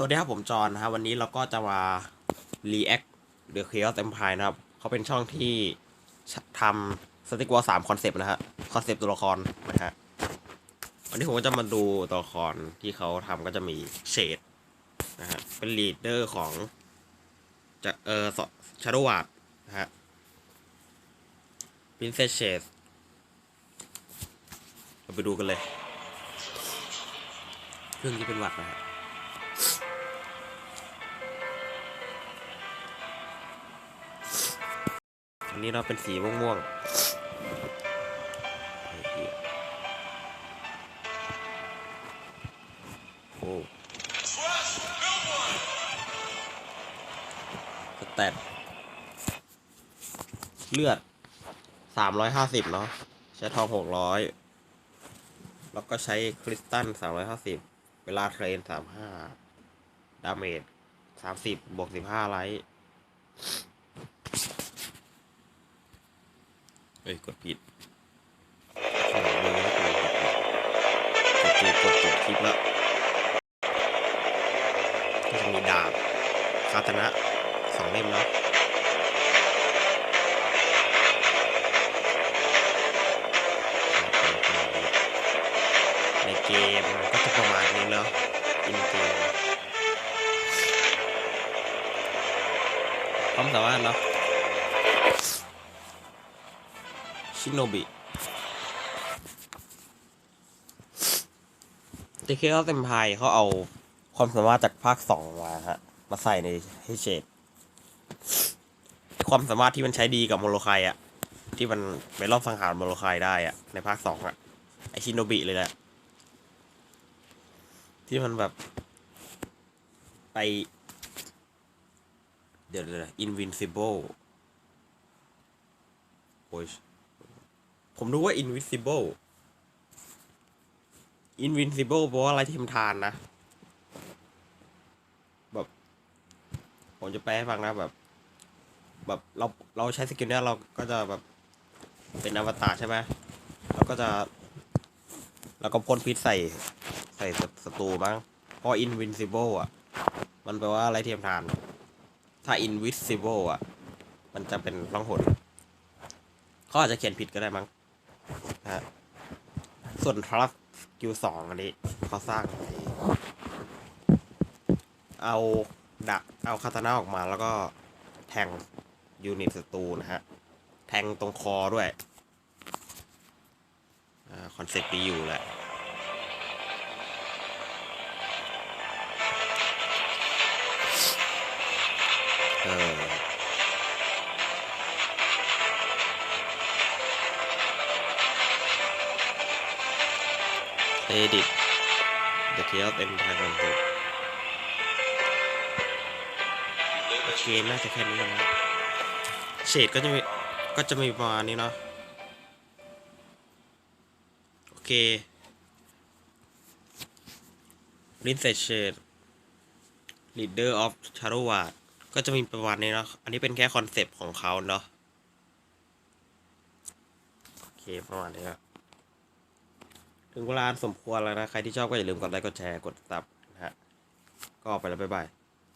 สวัสดีครับผมจอนนะครับวันนี้เราก็จะมา react The Chaos Empire นะครับเขาเป็นช่องที่ทำสติกวอลสามคอนเซปต์นะฮะคอนเซปต์ตัวละครนะฮะวันนี้ผมก็จะมาดูตัวละครที่เขาทำก็จะมีเชดนะฮะเป็นลีดเดอร์ของจะเออชาร์ดวาดนะฮะ Princess Shade เราไปดูกันเลยเครื่องนี้เป็นวัดนะฮะ อันนี้เราเป็นสีม่วงๆโอ้สแตทเลือดสามร้อยห้าสิบเนาะใช้ทองหกร้อยแล้วก็ใช้คริสตัลสามร้อยห้าสิบเวลาเทรนสามห้าดาเมจสามสิบบวกสิบห้าไลท์ เฮ้ย กดผิดกดผิดกดถูกกดคลิปล้วก็จะมีดาบคาตนะสองเล่มเนาะในเกมก็จะประมาณนี้เนาะอินเกมความสามารถเนาะ ชิโนบิเจเคเขาเต็มพายเขาเอาความสามารถจากภาคสองมาฮะ มาใส่ในให้เชดความสามารถที่มันใช้ดีกับโมโลไคอะที่มันไปรอบสังหารโมโลไคได้อะในภาคสองอะไอชิโนบิเลยแหละ ที่มันแบบ ไป เดี๋ยวเดี๋ยว invincible โอ้ย ผมรู้ว่า invisible invincible เพราะว่าอะไรที่ทำทานนะ แบบ ผมจะแปลให้ฟังนะแบบ แบบเราเราใช้สกิลเนี้ยเราก็จะแบบเป็นอวตารใช่ไหมเราก็จะเราก็พ่นพิษใส่ใส่ศัตรูบ้างเพราะ invincible อะ มันแปลว่าอะไรที่ทำทาน ถ้า invisible อะ มันจะเป็นร่องหนเขาอาจจะเขียนผิดก็ได้มั้ง นะฮะส่วนทรัฟกิวสองอันนี้เขาสร้างเอาดักเอาคาตานาออกมาแล้วก็แทงยูนิตศัตรูนะฮะ แทงตรงคอด้วยคอนเซ็ปต์ดีอยู่แหละ edit the chaos empire concept โอเคน่าจะแค่นี้นะเฉดก็จะมีก็จะมีประมาณนี้เนาะโอเค Princess Shade Leader of Shadow Ward ก็จะมีประมาณนี้เนาะอันนี้เป็นแค่คอนเซปต์ของเขาเนาะโอเคประมาณนี้ครับ ถึงเวลาสมควรแล้วนะ ใครที่ชอบก็อย่าลืมกดไลค์กดแชร์กดติดตามนะฮะ ก็ไปแล้วบ๊ายบาย